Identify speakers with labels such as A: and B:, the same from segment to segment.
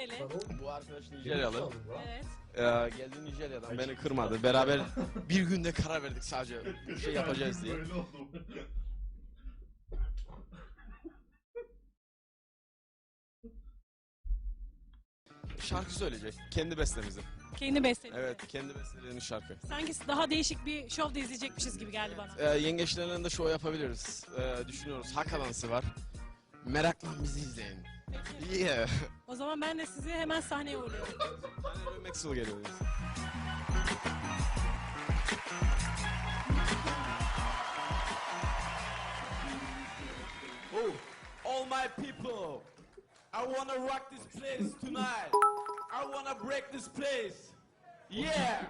A: nereli?
B: Bu arkadaş Nijeryalı.
A: Evet.
B: Ee, geldi Nijerya'dan beni kırmadı. Beraber bir günde karar verdik sadece bir şey yapacağız diye.
C: Böyle oldu.
B: Şarkı söyleyecek. Kendi bestemizi.
A: Kendi besteli.
B: Evet kendi bestelediğimiz şarkı.
A: Sanki daha değişik bir şov da izleyecekmişiz gibi geldi bana.
B: Ee, yengeçlerle de show yapabiliriz. Ee, düşünüyoruz. Haka dansı var. Merakla bizi izleyin. Yeah.
A: O zaman ben de sizi hemen sahneye uğurluyorum.
B: Ben de Maxwell geliyoruz. Oh, all my people, I wanna rock this place tonight. I wanna break this place. Yeah.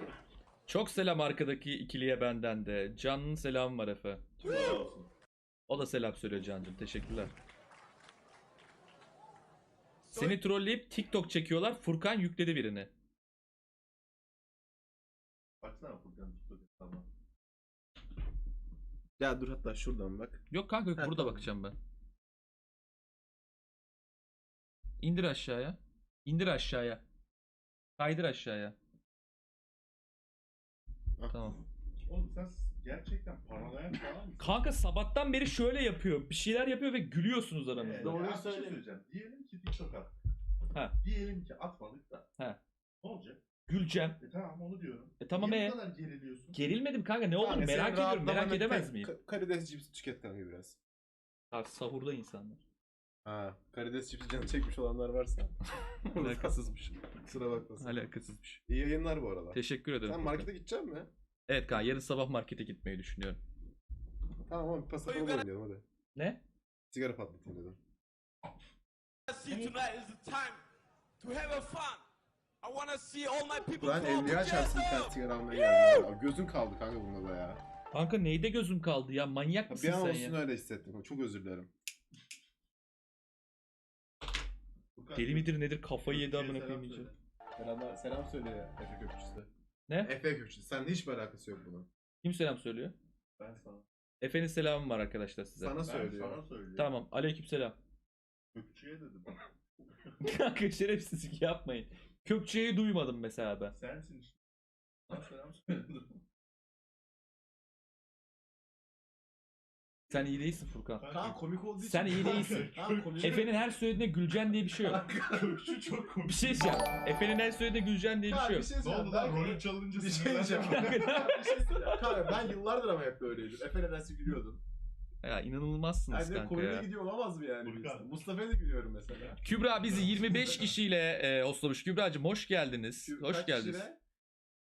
D: Çok selam arkadaki ikiliye benden de. Can'ın selamı var Efe. O da selam söylüyor Can'cım. Teşekkürler. Seni trolleyip TikTok çekiyorlar. Furkan yükledi birini.
C: Baksana Furkan TikTok hesabına.
E: Ya dur hatta şuradan bak.
D: Yok kanka yok
E: Ha,
D: burada
E: tamam.
D: bakacağım ben. İndir aşağıya. İndir aşağıya. Kaydır aşağıya.
E: Ah.
D: Tamam.
C: Oğlum sen gerçekten paranoyak falan mısın?
D: Kanka sabahtan beri şöyle yapıyor. Bir şeyler yapıyor ve gülüyorsunuz
C: Ee,
D: aranızda.
C: doğru
E: Doğruyu
C: söyle.
E: söyle.
C: söyleyeceğim. Diyelim ki TikTok at.
D: Ha.
C: Diyelim ki atmadık da.
D: Ha.
C: Ne olacak?
D: Güleceğim.
C: E tamam onu diyorum.
D: E tamam
C: Niye
D: e.
C: bu kadar geriliyorsun?
D: Gerilmedim kanka ne olur
E: Kanka,
D: merak ediyorum merak edemez miyim?
E: ka- karides cipsi tüket kanka biraz.
D: Abi sahurda insanlar.
E: Ha, karides cipsi canı çekmiş olanlar varsa.
D: Alakasızmış.
E: Kusura bakmasın.
D: Alakasızmış.
E: İyi yayınlar bu arada.
D: Teşekkür ederim.
E: Sen markete gidecek misin?
D: Evet kanka yarın sabah markete gitmeyi düşünüyorum.
E: Tamam ama bir pasaport oynayalım hadi.
D: Ne?
E: Sigara patlatayım dedim.
B: See tonight is the time to have a fun. I wanna see all my people
E: Ulan
B: come
E: evliya çarpsın bir
B: together.
E: tane sigara almaya geldim. ya. Gözün kaldı kanka bunda da ya.
D: Kanka neyde gözüm kaldı ya manyak
E: Ya
D: mısın
E: Bir an
D: sen
E: olsun
D: ya?
E: öyle hissettim. Çok özür dilerim.
D: Deli midir nedir kafayı yedi amına koyayım
C: selam
D: iyice.
C: söyle.
E: Selam, selam söyle Efe Köpçüsü.
D: Ne?
E: Efe Köpçüsü. Seninle hiçbir alakası yok bunun.
D: Kim selam söylüyor?
C: Ben sana.
D: Efe'nin selamı var arkadaşlar size.
E: Sana
C: Ben
E: söylüyor.
C: sana söylüyorum.
D: Tamam aleykümselam.
C: Kökçüye dedim.
D: Kanka şerefsizlik yapmayın. Kökçe'yi duymadım mesela ben.
C: Sensin işte. Sana selam söyledim.
D: Sen iyi değilsin Furkan.
E: Kanka komik olduğu için.
D: Sen iyi değilsin.
E: Komik.
D: Efe'nin her söylediğine güleceksin diye bir şey yok.
C: Kökçü çok komik.
D: Bir şey diyeceğim. Efe'nin her söylediğine güleceksin diye bir şey yok.
E: şey
C: Ne oldu lan?
E: Ben-
C: Rolü çalınca
E: Bir şey diyeceğim.
D: Kanka,
E: bir şey söyleyeceğim. Kanka ben yıllardır ama hep böyleydim. Efe nedense gülüyordun.
D: Ya inanılmazsınız
E: Yani
D: kanka
E: komiğe
D: ya.
E: gidiyor olamaz mı yani? Mustafa'ya da gülüyorum mesela.
D: Kübra bizi 25 kişiyle e, hostlamış. Kübra'cığım hoş geldiniz. Hoş
E: Kaç
D: geldiniz.
E: kişiyle?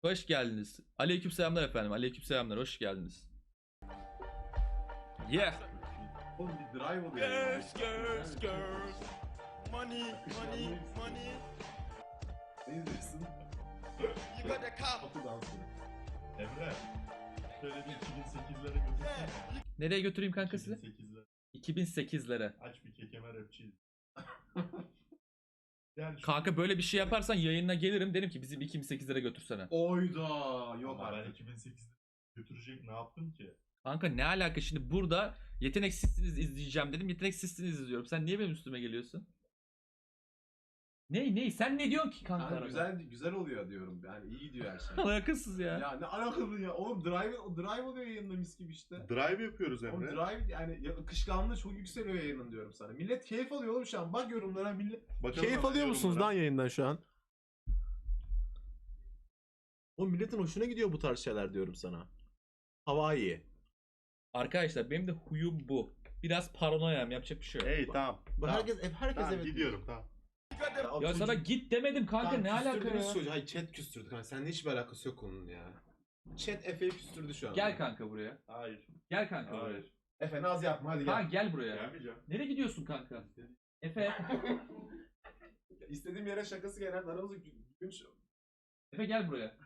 D: Hoş geldiniz. Aleyküm selamlar efendim. Aleyküm selamlar. Hoş geldiniz. Yeah.
E: Oğlum bir drive oluyor.
B: Girls, girls, girls. Money, money, money.
E: Ne izliyorsun?
B: You got the car.
E: Kapı dansı.
C: Emre. Şöyle bir 2008'lere götürsene.
D: Nereye götüreyim kanka sizi?
C: 2008'lere.
D: 2008'lere.
C: Aç bir kekeme rapçi. Gel şu-
D: Kanka böyle bir şey yaparsan yayınına gelirim. Derim ki bizim 2008'lere götürsene.
E: Oyda. Yok
C: Ama ben
E: artık.
C: 2008'de götürecek ne yaptım ki?
D: Kanka ne alaka şimdi burada yeteneksizsiniz izleyeceğim dedim. Yeteneksizsiniz izliyorum. Sen niye benim üstüme geliyorsun? Ney ney sen ne diyorsun ki kanka? Arada?
E: güzel güzel oluyor diyorum. Yani iyi gidiyor her şey.
D: Alakasız ya.
E: ya ne alakalı ya? Oğlum drive, drive oluyor yayında mis gibi işte.
C: Drive yapıyoruz
E: Oğlum drive yani ya, akışkanlığı çok yükseliyor yayının diyorum sana. Millet keyif alıyor oğlum şu an. Bak yorumlara millet.
C: Bakalım
E: Keyif alıyor musunuz
C: yorumlara.
E: lan yayından şu an? O milletin hoşuna gidiyor bu tarz şeyler diyorum sana. Hava iyi.
D: Arkadaşlar benim de huyum bu. Biraz paranoyam yapacak bir şey yok.
C: Hey tamam.
E: Bak
C: tamam.
E: herkes herkes
C: Tamam,
E: evet.
C: gidiyorum tamam.
D: Ya sana git demedim kanka ne alaka ya?
E: Çocuğu. Hayır chat küstürdü kanka. Seninle hiçbir alakası yok onun ya. Chat Efe'yi küstürdü şu an.
D: Gel kanka buraya.
C: Hayır.
D: Gel kanka buraya.
C: Hayır.
E: Efe naz yapma hadi
D: Kanka
E: gel.
D: gel buraya.
C: Gelmeyeceğim.
D: Nereye gidiyorsun kanka? Efe.
E: İstediğim yere şakası gelen aramızda gülünç.
D: Efe gel buraya.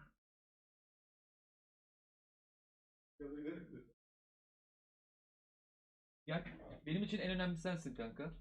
D: Gel. Benim için en önemli sensin kanka.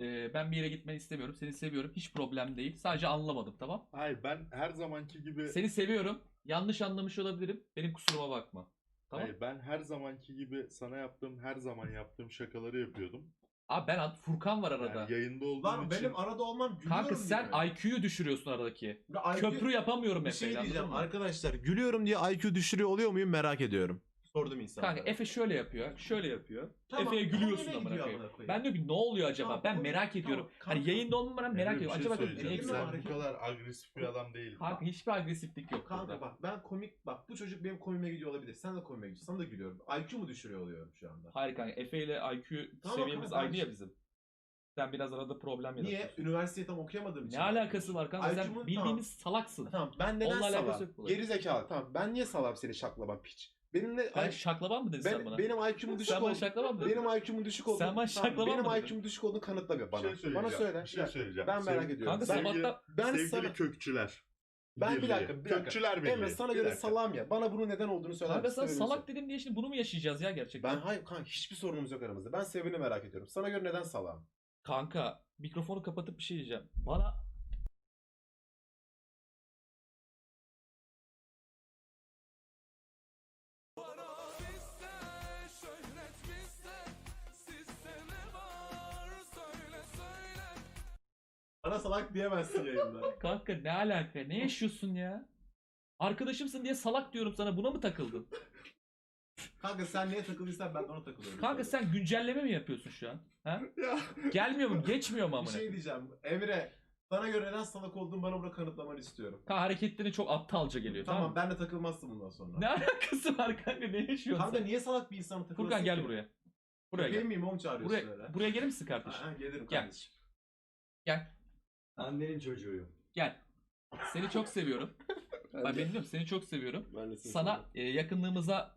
D: Ee, ben bir yere gitmeni istemiyorum. Seni seviyorum. Hiç problem değil. Sadece anlamadım tamam?
C: Hayır ben her zamanki gibi
D: Seni seviyorum. Yanlış anlamış olabilirim. Benim kusuruma bakma. Tamam?
C: Hayır ben her zamanki gibi sana yaptığım her zaman yaptığım şakaları yapıyordum.
D: Abi ben at Furkan var arada.
C: Yani yayında olduğum
E: Lan
C: için
E: benim arada olmam gülüyorum
D: Kanka sen
E: diye.
D: IQ'yu düşürüyorsun aradaki.
E: Ya IQ
D: Köprü yapamıyorum
E: Bir şey diyeceğim
D: mı?
E: arkadaşlar. Gülüyorum diye IQ düşürüyor oluyor muyum merak ediyorum. Sordum insanlara.
D: Kanka Efe şöyle yapıyor, şöyle yapıyor.
E: Tamam,
D: Efe'ye gülüyorsun
E: gidiyor
D: koyayım. Ben diyorum ki ne oluyor acaba?
E: Tamam,
D: ben merak
E: tamam,
D: ediyorum.
E: kanka.
D: Hani yayında olmadan merak
C: Emre, bir
D: ediyorum.
C: şey
D: Acaba
C: söyleyeceğim.
D: ne
C: Sen bu kadar agresif bir adam değildin.
D: Kanka hiçbir agresiflik yok
E: Kanka
D: burada.
E: bak ben komik bak bu çocuk benim komime gidiyor olabilir. Sen de komime gidiyorsun. Sana da gülüyorum. IQ mu düşürüyor oluyorum şu anda?
D: Hayır kanka Efe ile IQ
E: Tamam
D: seviyemiz
E: kanka,
D: aynı
E: ben-
D: ya bizim. Sen biraz arada problem
E: Niye?
D: yaratıyorsun.
E: Üniversiteyi tam okuyamadığım için.
D: Ne alakası var kanka? Sen bildiğimiz salaksın.
E: Tamam ben neden
D: bunun.
E: Geri zekalı. Tamam ben niye salam seni şaklaban piç? Benimle
D: Sen şaklaban mı dedin sen bana?
E: ben, benim IQ'mun düşük
D: sen bana
E: oldu.
D: şaklaban mı dedin?
E: Benim IQ'mun düşük olduğunu.
D: Sen bana şaklaban
E: Benim
D: mı dedin?
E: IQ'mun düşük olduğunu kanıtla bir bana.
C: Bir şey söyleyeceğim.
E: bana söyle.
C: Bir şey söyleyeceğim.
E: Ben merak
C: Sevgili-
E: ediyorum.
D: Kanka
E: Ben-
D: sabahta
E: ben
C: sevgili
E: sana-
C: kökçüler.
E: Ben bir
C: Birliği.
E: dakika, bir dakika.
C: Kökçüler birliği.
E: Emre sana
C: Bir
E: göre
C: dakika.
E: salam ya. Bana bunun neden olduğunu söyler
D: Kanka
E: misin?
D: sana
E: Sebebini
D: salak
E: söyle.
D: dedim diye şimdi bunu mu yaşayacağız ya gerçekten?
E: Ben hayır kanka hiçbir sorunumuz yok aramızda. Ben sebebini merak ediyorum. Sana göre neden salam?
D: Kanka mikrofonu kapatıp bir şey diyeceğim. Bana
E: Bana salak diyemezsin yayında.
D: kanka ne alaka? Ne yaşıyorsun ya? Arkadaşımsın diye salak diyorum sana. Buna mı takıldın?
E: kanka sen neye takıldıysan ben de ona takılıyorum.
D: Kanka sen güncelleme mi yapıyorsun şu an? Ha?
C: Ya.
D: Gelmiyor mu? Geçmiyor mu
E: Bir
D: amına?
E: şey diyeceğim. Emre sana göre neden salak olduğunu bana burada kanıtlamanı istiyorum.
D: Kanka hareketlerin çok aptalca geliyor.
E: Tamam,
D: Tamam.
E: ben de takılmazsın bundan sonra.
D: Ne alakası var kanka? Ne yaşıyorsun
E: Kanka
D: sen?
E: niye salak bir insana takılırsın
D: Furkan gel
E: ki?
D: buraya. Buraya gel.
E: miyim oğlum çağırıyorsun öyle?
D: Buraya, buraya gelir misin kardeşim?
E: Ha, gelirim
D: Gel.
E: kardeşim.
D: Gel.
F: Annenin çocuğuyum.
D: Gel. Seni çok seviyorum. Bak ben diyorum seni çok seviyorum.
E: Ben de seni
D: Sana e, yakınlığımıza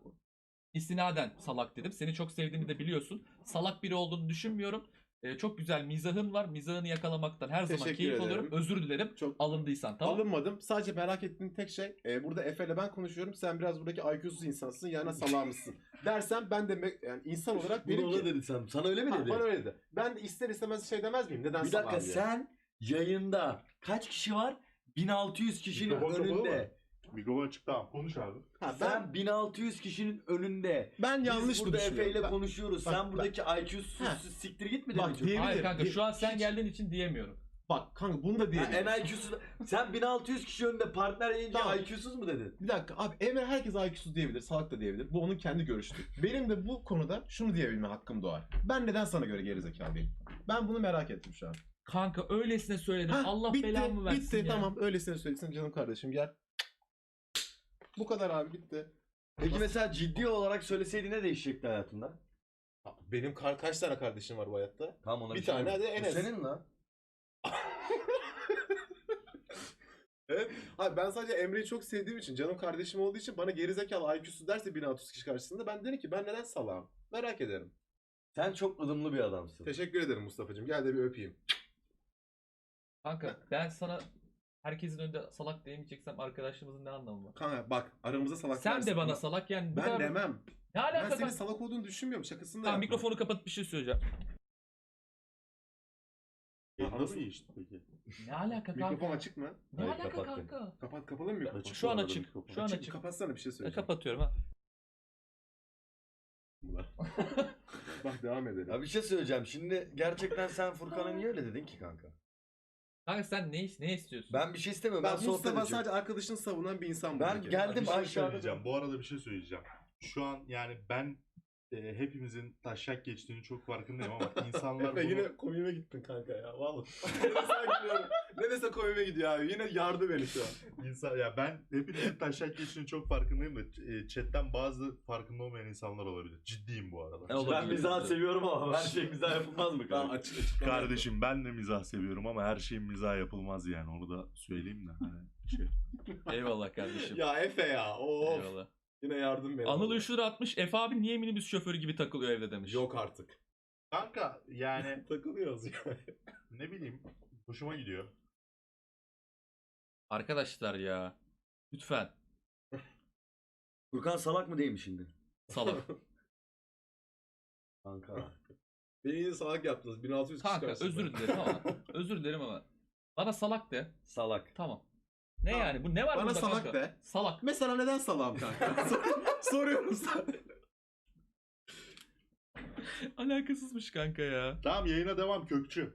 D: istinaden salak dedim. Seni çok sevdiğimi de biliyorsun. Salak biri olduğunu düşünmüyorum. E, çok güzel mizahın var. Mizahını yakalamaktan her zaman
E: Teşekkür
D: keyif
E: ederim.
D: alıyorum. Özür dilerim.
E: Çok
D: Alındıysan tamam.
E: Alınmadım. Sadece merak ettiğim tek şey e, burada Efe ile ben konuşuyorum. Sen biraz buradaki IQ'suz insansın. Yani salağımızsın. Dersem ben de me- yani insan olarak
F: Bunu
E: derim
F: ona
E: ki.
F: dedi sen. Sana öyle mi
E: Ha,
F: dedi?
E: bana öyle dedi. Ben de ister istemez şey demez miyim? Neden
F: Bir
E: salağım
F: dakika
E: diye.
F: sen yayında kaç kişi var? 1600 kişinin
C: Mikrofon kapalı
F: önünde.
C: Mikrofon açık tamam konuş abi.
E: Ha, ben,
F: Sen 1600 kişinin önünde.
E: ben yanlış
F: Biz
E: mı
F: burada Efe ile konuşuyoruz.
E: Bak,
F: sen
E: bak.
F: buradaki IQ'suz
E: Ha.
F: siktir git mi
E: Bak,
F: demeyeceksin?
E: diye-
D: Hayır kanka şu an sen
E: hiç-
D: geldiğin için diyemiyorum.
E: Bak kanka bunu da
F: Ha,
E: diyelim.
F: en IQ'suz. Sen 1600 kişi önünde partner yayınca
E: Tamam.
F: IQ'suz mu dedin?
E: Bir dakika abi Emre herkes IQ'suz diyebilir, salak da diyebilir. Bu onun kendi görüşüdür. Benim de bu konuda şunu diyebilme hakkım doğar. Ben neden sana göre gerizekalıyım? Ben bunu merak ettim şu an.
D: Kanka öylesine söyledim.
E: Hah,
D: Allah
E: bitti,
D: belamı versin
E: bitti,
D: ya.
E: tamam öylesine söylesin canım kardeşim gel. Bu kadar abi bitti.
F: Peki mesela ciddi olarak söyleseydin ne değişecekti hayatında?
E: Benim kar kaç tane kardeşim var bu hayatta?
F: Tamam ona
E: Bir
F: bir şey
E: tane
F: demem.
E: de Enes.
F: Bu senin lan.
E: Evet. Abi ben sadece Emre'yi çok sevdiğim için, canım kardeşim olduğu için bana gerizekalı IQ'suz derse 1600 kişi karşısında ben derim ki ben neden salağım? Merak ederim.
F: Sen çok ılımlı bir adamsın.
E: Teşekkür ederim Mustafa'cığım. Gel de bir öpeyim.
D: Kanka ben sana herkesin önünde salak diyemeyeceksem arkadaşlığımızın ne anlamı var?
E: Kanka bak aramızda salak
D: Sen
E: dersin
D: de bana
E: ama
D: salak yani.
E: Ben
D: kadar-
E: demem.
D: Ne
E: Ben
D: alaka
E: senin
D: kanka?
E: salak olduğunu düşünmüyorum. Şakasını da
D: Tamam
E: yapma.
D: mikrofonu kapatıp bir şey söyleyeceğim.
C: Yayında
E: nasıl-
C: geçti peki?
D: Ne alaka kanka?
E: Mikrofon açık mı?
D: Ne
F: Hayır,
D: alaka
F: kapattım.
D: kanka?
E: Kapat kapalı mı mikrofon?
C: Açık
D: Şu an
C: arada
D: açık.
C: mikrofon.
D: Şu an
E: Açık,
D: açık.
E: Kapatsana bir şey
D: E,
E: söyleyeceğim.
D: kapatıyorum ha.
E: Bak devam edelim.
F: Ya bir şey söyleyeceğim. Şimdi gerçekten sen Furkan'a niye öyle dedin ki kanka?
D: Kanka sen ne, ne istiyorsun?
F: Ben bir şey istemiyorum.
E: ben
F: Ben, sohbet
E: Mustafa
F: edeceğim.
E: sadece arkadaşını savunan bir insan
F: Ben
E: buradaki.
F: geldim
C: Bir şey
F: aşağıda.
C: söyleyeceğim. Bu arada bir şey söyleyeceğim. Şu an yani ben e, hepimizin taşak geçtiğini çok farkındayım ama insanlar
E: Efe
C: bunu...
E: yine komiğime gittin kanka ya. Vallahi. desem gülüyorum. Ne dese komiğime gidiyor abi. Yine yardı beni şu an.
C: İnsan, ya ben hepinizin taşak geçtiğini çok farkındayım da e, chatten bazı farkında olmayan insanlar olabilir. Ciddiyim bu arada.
D: Olabilir?
F: Ben mizah seviyorum ama her şey mizah yapılmaz mı
E: Tamam açık açık.
C: Kardeşim ben de mizah seviyorum ama her şeyin mizah yapılmaz yani onu da söyleyeyim de hani şey.
D: Eyvallah kardeşim.
E: Ya Efe ya. Of.
D: Eyvallah.
E: Yine yardım beni.
D: Anıl 3 lira atmış. Efe abi niye minibüs şoförü gibi takılıyor evde demiş.
E: Yok artık.
C: Kanka yani
E: Takılıyoruz ya.
C: ne bileyim hoşuma gidiyor.
D: Arkadaşlar ya. Lütfen.
F: Furkan salak mı değil mi şimdi?
D: Salak.
F: Kanka.
E: Beni yine salak yaptınız. 1600 kişi
D: Kanka
E: karşısında.
D: özür dilerim ama. özür dilerim ama. Bana salak de.
F: salak.
D: Tamam. Ne
E: Tamam.
D: yani? Bu ne var
E: Bana
D: bunda
E: salak
D: kanka?
E: de.
D: Salak.
E: Mesela neden salağım kanka? Sor- Soruyorum sana.
D: Alakasızmış kanka ya.
C: Tamam yayına devam kökçü.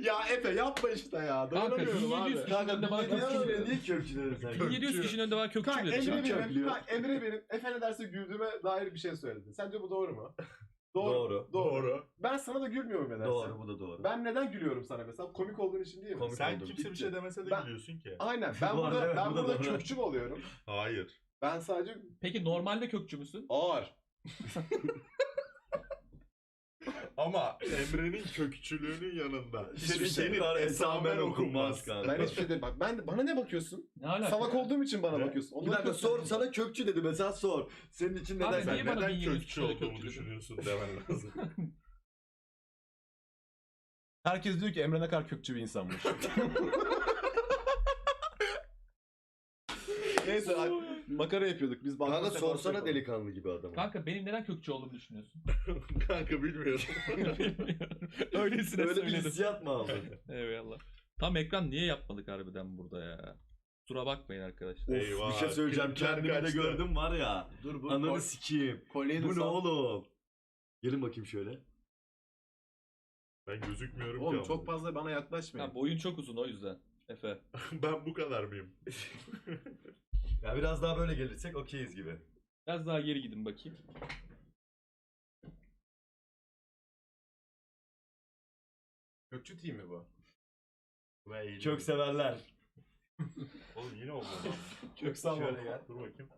E: ya Efe yapma işte ya.
D: Kanka
E: Dayanamıyorum
D: 1700
E: abi.
D: kişinin önünde bana kökçü.
F: Niye kökçü dedin sen?
D: 1700 kişinin önünde bana kökçü
E: Kanka
D: dedi.
E: Emre
D: Şimdi
E: benim, kanka Emre benim Efe ne derse güldüğüme dair bir şey söyledi. Sence bu doğru mu?
F: Doğru.
E: Doğru. Ben sana da gülmüyorum nedense.
F: Doğru bu da doğru.
E: Ben neden gülüyorum sana mesela? Komik olduğun için değil mi?
F: Komik
C: Sen
F: oldum,
C: kimse bir şey demese de
E: Ben-
C: gülüyorsun ki.
E: Aynen. Ben
F: Bu arada
E: burada
F: evet,
E: ben
F: bu da
E: burada
F: doğru.
E: kökçü mü oluyorum?
C: Hayır.
E: Ben sadece
D: Peki normalde kökçü müsün?
E: ağır.
C: Ama Emre'nin kökçülüğünün yanında
F: Hiçbir
C: senin
F: şey
C: esamen okunmaz.
F: kanka.
E: Ben hiçbir şey de bak ben bana ne bakıyorsun?
D: Ne alaka?
E: Salak olduğum için bana
C: Ne?
E: bakıyorsun.
F: Bir
E: Ondan
F: dakika
E: kökçü-
F: sor sana kökçü dedi mesela sor. Senin için
D: Abi
F: neden
C: Sen
D: niye bana
C: neden
D: 1700
C: kökçü
D: kişiyle
C: olduğumu
D: kökçü
C: düşünüyorsun demen lazım.
E: Herkes diyor ki Emre ne kadar kökçü bir insanmış. Neyse ay- makara yapıyorduk biz.
F: Kanka
E: seansı
F: sorsana
E: yapalım.
F: delikanlı gibi adama.
D: Kanka benim neden kökçü olduğumu düşünüyorsun?
C: Kanka bilmiyorum.
D: Öylesine
F: Öyle bir
D: söyledim.
F: hissiyat mı aldın?
D: Eyvallah. Tam ekran niye yapmadık harbiden burada ya? Kusura bakmayın arkadaşlar.
C: Eyvah,
F: bir şey söyleyeceğim.
C: klipler
F: Kendimi de
C: kaçtı.
F: gördüm var ya.
E: Dur bu
F: Ananı sikeyim.
E: kolyeyi
F: Bu ne
E: sal.
F: oğlum? Gelin bakayım şöyle.
C: Ben gözükmüyorum
E: Oğlum
C: ki
E: çok
C: ama.
E: fazla bana yaklaşmayın.
D: Ha, boyun çok uzun o yüzden. Efe.
C: ben bu kadar mıyım?
F: Ya biraz daha böyle gelirsek okeyiz gibi.
D: Biraz daha geri gidin bakayım.
E: Kökçü team mi bu?
C: Eğilim.
F: Çok severler.
C: Oğlum yine oldu.
E: Köksal
C: Şöyle
E: oldu.
C: gel. Dur bakayım.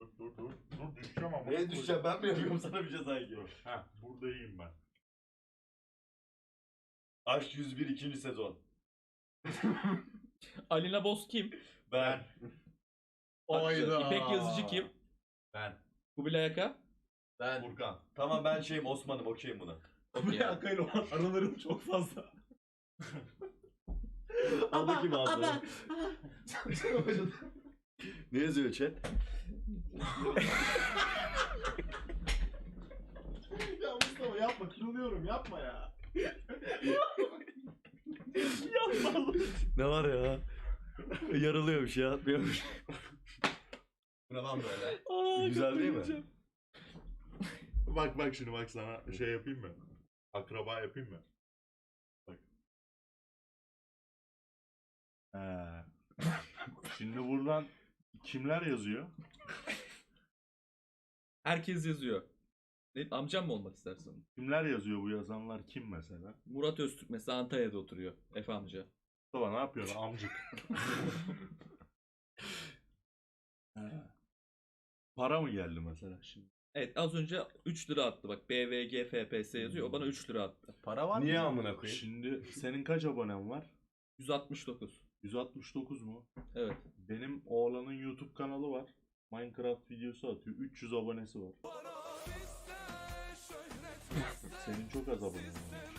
C: Dur dur dur. Dur düşeceğim ama.
F: Neye düşeceğim ben mi yapıyorum sana bir ceza gibi.
C: Heh burada iyiyim ben.
F: Aşk 101 ikinci sezon.
D: Alina Boz kim?
F: Ben.
E: Oyda.
D: İpek Yazıcı kim?
F: Ben.
D: Kubilay Aka?
E: Ben.
C: Furkan.
F: Tamam ben şeyim Osman'ım okeyim buna.
D: Okey.
E: Bu Akay'la olan aralarım çok fazla.
F: Al bakayım ağzına. Ne yazıyor chat?
E: ya Mustafa yapma kırılıyorum yapma ya.
F: Ne var ya? Yarılıyormuş ya atmıyormuş.
E: Bu ne lan böyle?
D: Aa,
F: Güzel değil mi?
C: Bak bak şimdi bak sana şey yapayım mı? Akraba yapayım mı? Bak. He. Şimdi buradan kimler yazıyor?
D: Herkes yazıyor. Ne, amcam mı olmak istersin?
C: Kimler yazıyor bu yazanlar kim mesela?
D: Murat Öztürk mesela Antalya'da oturuyor. Efe amca.
C: Mustafa ne yapıyorsun amcık? Para mı geldi mesela şimdi?
D: Evet az önce 3 lira attı. Bak BVG FPS yazıyor. O bana 3 lira attı.
E: Para var mı?
F: Niye amına koyayım?
C: Şimdi senin kaç abonen var?
D: 169.
C: 169 mu?
D: Evet.
C: Benim oğlanın YouTube kanalı var. Minecraft videosu atıyor. 300 abonesi var. Senin çok az abonen var.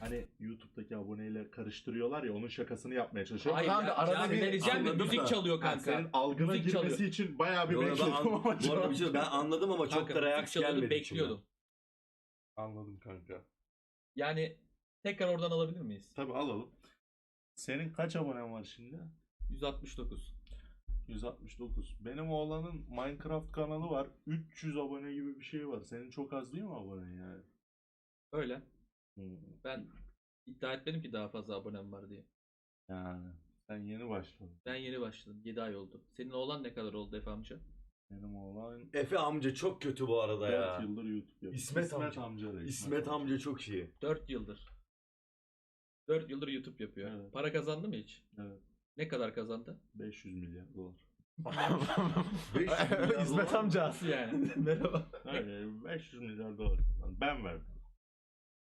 C: Hani YouTube'daki aboneyle karıştırıyorlar ya onun şakasını yapmaya çalışıyor.
D: Hayır
E: kanka,
D: ya,
E: arada bir
D: vereceğim de
F: anladım
D: müzik
F: da.
D: çalıyor kanka.
C: senin algına
D: Müzik
C: girmesi
D: çalıyor.
C: için bayağı bir
F: yo, ben,
C: bekledim ama
F: bu arada bir şey ben anladım ama çok
D: Kanka,
F: da
D: müzik
F: reaks
D: çalıyordu,
F: gelmedi içimden.
D: bekliyordum.
C: Anladım kanka.
D: Yani tekrar oradan alabilir miyiz?
C: Tabi alalım. Senin kaç abonen var şimdi?
D: 169.
C: 169. Benim oğlanın Minecraft kanalı var. 300 abone gibi bir şey var. Senin çok az değil mi abonen yani?
D: Öyle.
C: Hmm.
D: Ben iddia etmedim ki daha fazla abonem var diye.
C: Yani sen yeni başladın.
D: Ben yeni başladım. 7 ay oldu. Senin oğlan ne kadar oldu Efe amca?
C: Benim oğlan
F: Efe amca çok kötü bu arada
C: 4
F: ya.
C: yıldır YouTube yapıyor.
F: İsmet amca.
C: amca da,
F: İsmet amca çok iyi.
D: 4 yıldır. 4 yıldır YouTube yapıyor.
C: Evet.
D: Para kazandı mı hiç?
C: Evet.
D: Ne kadar kazandı?
C: 500 milyar dolar.
F: 500 milyar
E: İsmet
F: dolar.
E: amca.
D: Nasıl yani?
E: Merhaba.
C: Hayır, 500 milyar dolar. Ben verdim.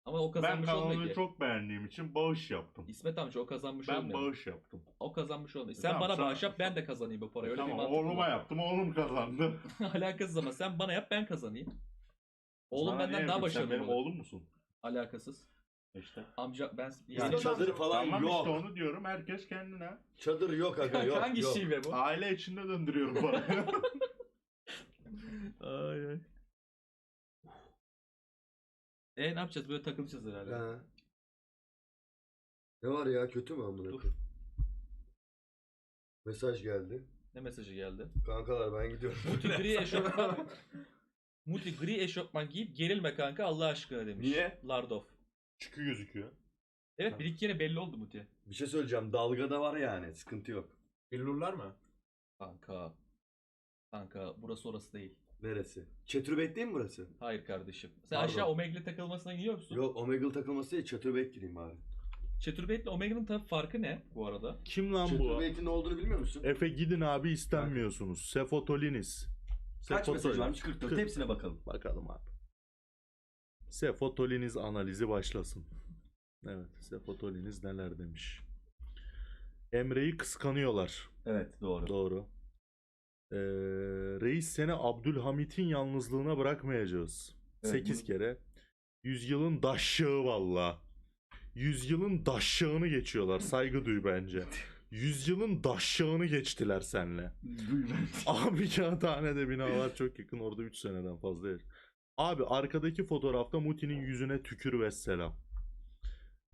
D: Ama o
C: Ben
D: kazanmış olmuyor
C: kanalı
D: ki.
C: çok beğendiğim için bağış yaptım.
D: İsmet amca o kazanmış
C: Ben
D: olmuyor.
C: bağış yaptım.
D: O kazanmış olmuyor. Sen
C: tamam,
D: bana
C: sen-
D: bağış yap ben de kazanayım bu parayı. Öyle
C: tamam
D: bir mantık
C: oğluma
D: var.
C: yaptım oğlum kazandı.
D: Alakasız ama sen bana yap ben kazanayım. Oğlum
C: Sana
D: benden daha
C: yapayım? Sen
D: başarılı
C: benim
D: olur.
C: oğlum musun?
D: Alakasız.
C: İşte.
D: Amca ben
F: Yani çadır falan
C: Tamam
F: yok.
C: işte onu diyorum. Herkes kendine.
F: Çadır yok aga yok.
D: hangi
F: yok.
D: şive bu?
C: Aile içinde döndürüyorum parayı.
D: Ay ay. E ne yapacağız? Böyle takılacağız herhalde.
F: Ha. Ne var ya kötü mü amına
D: Dur.
F: koyayım? Mesaj geldi.
D: Ne mesajı geldi?
E: Kankalar ben gidiyorum.
D: Muti gri eşofman Muti gri eşofman giyip gerilme kanka Allah aşkına demiş.
G: Niye?
D: Lardov.
C: Çıkı gözüküyor.
D: Evet bir iki kere belli oldu Muti.
G: Bir şey söyleyeceğim. Dalgada var yani. Sıkıntı yok.
E: Billurlar mı?
D: Kanka. Kanka burası orası değil.
G: Neresi? Çetürbek değil mi burası?
D: Hayır kardeşim. Sen
G: Pardon.
D: aşağı Omegle'le takılmasına gidiyor musun?
G: Yok Omegle takılması değil. Çetürbek gireyim bari.
D: Çeturbeyt'le Omegle'nin tabii farkı ne bu arada?
C: Kim lan bu?
G: Çetürbek'in ne olduğunu bilmiyor musun?
C: Efe gidin abi istenmiyorsunuz. Sefotoliniz.
G: Kaç mesaj varmış? 44.
C: Kırk.
G: Hepsine bakalım.
C: Bakalım abi. Sefotoliniz analizi başlasın. Evet, sefotoliniz neler demiş. Emre'yi kıskanıyorlar.
G: Evet doğru.
C: Doğru. Ee, reis seni Abdülhamit'in yalnızlığına bırakmayacağız.
G: Evet,
C: 8
G: bunu-
C: kere. Yüzyılın daşyağı valla. Yüzyılın daşyağını geçiyorlar. Saygı duy bence. Yüzyılın daşyağını geçtiler senle. Abi kağıthanede binalar çok yakın. Orada 3 seneden fazla yaş. Abi arkadaki fotoğrafta Muti'nin yüzüne tükür ve selam.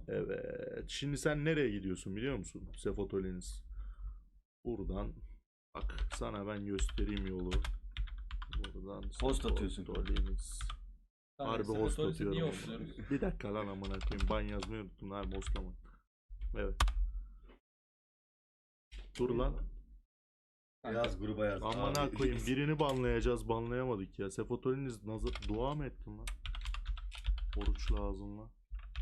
C: Evet. Şimdi sen nereye gidiyorsun biliyor musun? Sefotoliniz. Buradan bak sana ben göstereyim yolu. Buradan
G: Host atıyorsun.
C: Sefotoliniz.
D: Kanka,
C: Harbi host atıyorum. Bir dakika lan amına koyayım. Ban yazmayı unuttum. Harbi hostlama. Evet. Dur lan.
G: Yaz gruba yaz. Abi,
C: koyayım birini banlayacağız banlayamadık ya. Sefotoliniz nazar dua mı ettin lan? Oruçlu ağzınla.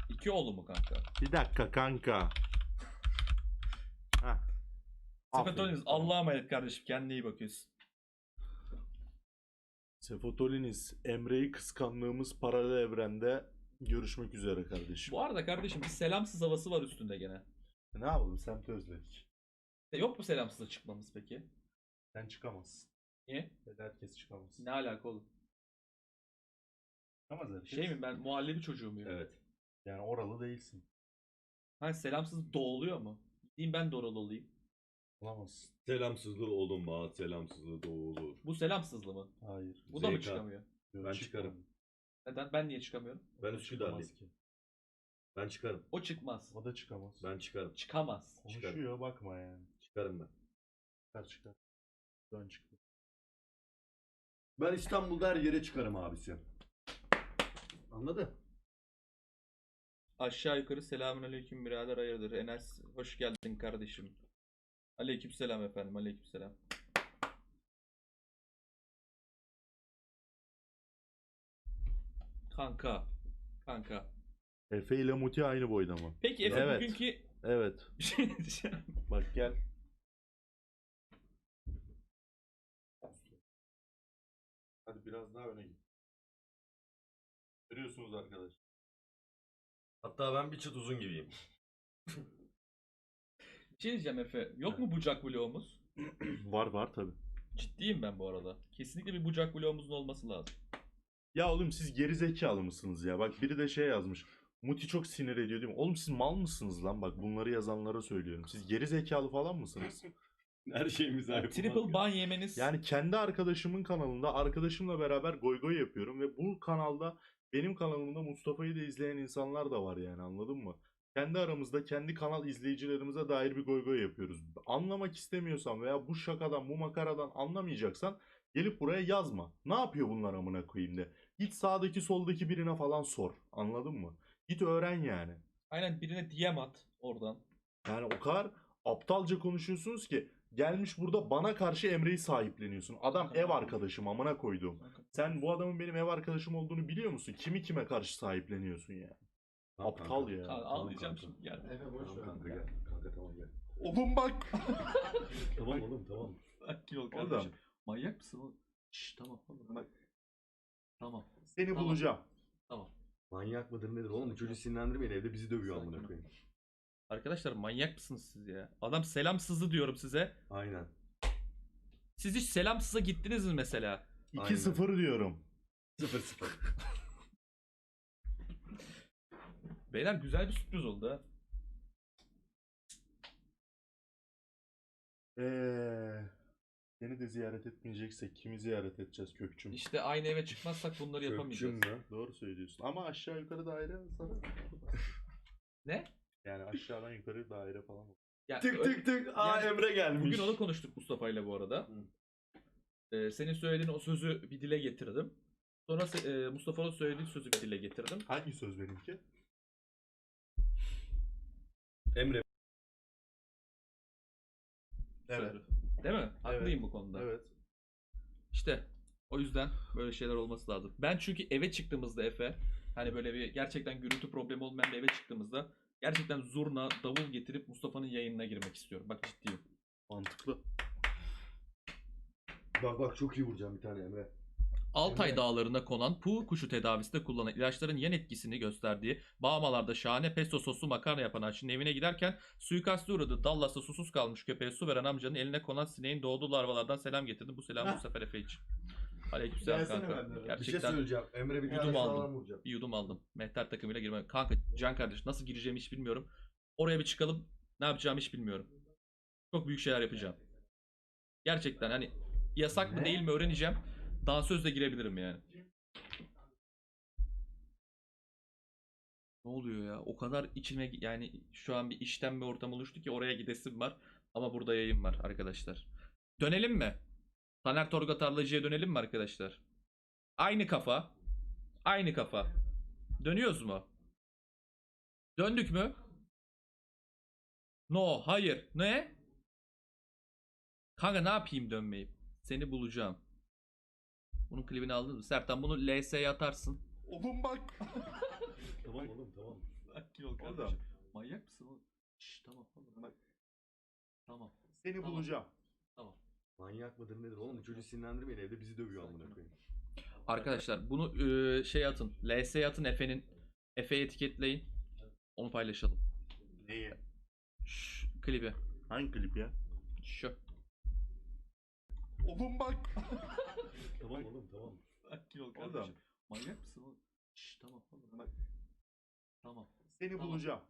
D: İki oğlu mu kanka?
C: Bir dakika kanka. Heh.
D: Sepetoliniz. Allah'a emanet kardeşim kendine iyi bakıyorsun.
C: Sefotoliniz Emre'yi kıskandığımız paralel evrende görüşmek üzere kardeşim.
D: Bu arada kardeşim bir selamsız havası var üstünde gene.
C: Ne yapalım semti özledik.
D: E, Yok mu selamsızla çıkmamız peki?
C: Sen çıkamazsın.
D: Niye?
C: Herkes çıkamaz.
D: Ne alaka oğlum?
C: Çıkamaz herkes.
D: Şey mi ben muhallebi çocuğu muyum?
G: Evet.
C: Yani oralı değilsin.
D: Ha selamsız doğuluyor mu? Gideyim ben de oralı olayım.
C: Olamazsın.
G: Selamsızlığı olunma, selamsızlığı doğulur.
D: Bu selamsızlı mı?
C: Hayır.
D: Bu da mı
G: ZK.
D: çıkamıyor?
G: Ben çıkarım.
D: Neden? Ben niye çıkamıyorum?
G: Ben
C: O
G: Üsküdar'lıyım.
C: çıkamaz ki.
G: Ben çıkarım.
D: O çıkmaz.
C: O da çıkamaz.
G: Ben çıkarım.
D: Çıkamaz.
C: Konuşuyor bakma yani.
G: Çıkarım ben.
C: Çıkar çıkar. Dön çıktı.
G: Ben İstanbul'da her yere çıkarım abisi. Anladın?
D: Aşağı yukarı selamun aleyküm birader hayırdır. Enes hoş geldin kardeşim. Aleyküm selam efendim aleyküm selam. Kanka. Kanka.
C: Efe ile Muti aynı boyda mı?
D: Peki Efe
C: Evet.
D: bugünkü
C: Evet.
D: bir şey diyeceğim.
C: Bak gel. Hadi biraz daha öne git. Görüyorsunuz arkadaşlar.
G: Hatta ben bir çıt uzun gibiyim.
D: Bir şey diyeceğim Efe. Yok mu bucak bloğumuz?
C: var var tabi.
D: Ciddiyim ben bu arada. Kesinlikle bir bucak bloğumuzun olması lazım.
C: Ya oğlum siz geri zekalı mısınız ya? Bak biri de şey yazmış. Muti çok sinir ediyor değil mi? Oğlum siz mal mısınız lan? Bak bunları yazanlara söylüyorum. Siz geri zekalı falan mısınız?
G: Her şeyimiz
D: Yani triple ban yemeniz
C: Yani kendi arkadaşımın kanalında arkadaşımla beraber goy goy yapıyorum ve bu kanalda benim kanalımda Mustafa'yı da izleyen insanlar da var yani anladın mı? Kendi aramızda kendi kanal izleyicilerimize dair bir goy goy yapıyoruz. Anlamak istemiyorsan veya bu şakadan bu makaradan anlamayacaksan gelip buraya yazma. Ne yapıyor bunlar amına koyayım de. Git sağdaki soldaki birine falan sor. Anladın mı? Git öğren yani.
D: aynen birine DM at oradan.
C: Yani o kadar aptalca konuşuyorsunuz ki gelmiş burada bana karşı Emre'yi sahipleniyorsun. Adam ev arkadaşım amına koyduğum. Sen bu adamın benim ev arkadaşım olduğunu biliyor musun? Kimi kime karşı sahipleniyorsun ya? Aptal ya.
D: Kanka, ağlayacağım
G: kanka.
D: şimdi gel.
E: Efe boş ver.
G: Kanka gel. Kanka tamam gel.
C: Oğlum bak.
G: Tamam oğlum tamam.
D: Sakin ol
C: Oğlum.
D: kardeşim. Manyak mısın oğlum? Şşş tamam oğlum bak. Tamam
C: Seni
D: Tamam.
C: bulacağım.
D: tamam.
G: Manyak mıdır nedir oğlum? Çocuğu sinirlendirmeyin evde bizi dövüyor amına koyayım.
D: Arkadaşlar manyak mısınız siz ya? Adam selamsızı diyorum size.
G: Aynen.
D: Siz hiç selamsıza gittiniz mi mesela?
C: 2-0 diyorum.
G: 0-0.
D: Beyler güzel bir sürpriz oldu ha.
C: Eee seni de ziyaret etmeyeceksek kimi ziyaret edeceğiz Kökçüm?
D: İşte aynı eve çıkmazsak bunları yapamayacağız.
G: Kökçüm mü?
C: Doğru söylüyorsun. Ama aşağı yukarı daire sana.
D: Ne?
C: Yani aşağıdan yukarı daire falan.
D: Ya,
G: Tık tık tık. Aa
D: Yani
G: Emre gelmiş.
D: Bugün onu konuştuk Mustafa ile bu arada. Ee, senin söylediğin o sözü bir dile getirdim. Sonra se- e, Mustafa'nın söylediği sözü bir dile getirdim.
C: Hangi söz benimki?
G: Emre.
C: Evet.
D: Söyledi. Değil mi? Haklıyım bu konuda.
C: Evet.
D: İşte o yüzden böyle şeyler olması lazım. Ben çünkü eve çıktığımızda Efe hani böyle bir gerçekten gürültü problemi olmayan bir eve çıktığımızda gerçekten zurna, davul getirip Mustafa'nın yayınına girmek istiyorum. Bak ciddiyim.
C: Mantıklı.
G: Bak bak çok iyi vuracağım bir tane Emre.
D: Altay
G: Evet.
D: dağlarına konan pu kuşu tedavisinde kullanılan ilaçların yan etkisini gösterdiği Bağmalar'da şahane pesto soslu makarna yapan Ayşe'nin evine giderken suikaste uğradı. Dallas'ta susuz kalmış köpeğe su veren amcanın eline konan sineğin doğduğu larvalardan selam getirdim. Bu selam bu sefer Efe için. Aleykümselam
C: Gelsene
D: kanka.
C: benden. Bir şey
D: Gerçekten
G: söyleyeceğim. Emre bir
D: Yudum
G: tane
D: aldım.
G: sağlam
D: bir yudum aldım. Mehter takımıyla girmem. Kanka Can kardeş nasıl gireceğimi hiç bilmiyorum. Oraya bir çıkalım. Ne yapacağımı hiç bilmiyorum. Çok büyük şeyler yapacağım. Gerçekten hani yasak mı değil mi öğreneceğim. Dansözle girebilirim yani. Ne oluyor ya? O kadar içime yani şu an bir işten bir ortam oluştu ki oraya gidesim var. Ama burada yayın var arkadaşlar. Dönelim mi? Taner Torga Tarlacı'ya dönelim mi arkadaşlar? Aynı kafa. Aynı kafa. Dönüyoruz mu? Döndük mü? No, hayır. Ne? Kanka ne yapayım dönmeyip? Seni bulacağım. Bunun klibini aldın mı? Sertan bunu LS'ye atarsın.
C: Oğlum bak.
G: Tamam oğlum tamam.
D: Sakin ol kardeşim. Manyak mısın oğlum? Şşş tamam oğlum bak. Tamam.
C: Seni
D: Tamam.
C: bulacağım.
G: Manyak mıdır nedir oğlum? Bu çocuğu sinirlendirmeyin evde bizi dövüyor amına koyayım.
D: Arkadaşlar bunu e, şey atın. LS'ye atın Efe'nin. Efe'yi etiketleyin. Onu paylaşalım.
C: Neyi?
D: Şş, klibi.
C: Hangi klip ya?
D: Şu.
C: Oğlum bak.
G: Tamam oğlum tamam.
D: Sakin ol
C: kardeşim.
D: Manyak mısın oğlum? Şşş tamam oğlum bak. Tamam.
C: Seni
D: Tamam.
C: bulacağım.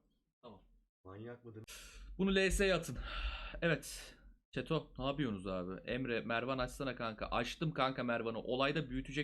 G: Manyak mıdır?
D: Bunu LS'ye atın. Evet. Çeto ne yapıyorsunuz abi? Emre, Mervan açsana kanka. Açtım kanka Mervan'ı. Olayda büyütecek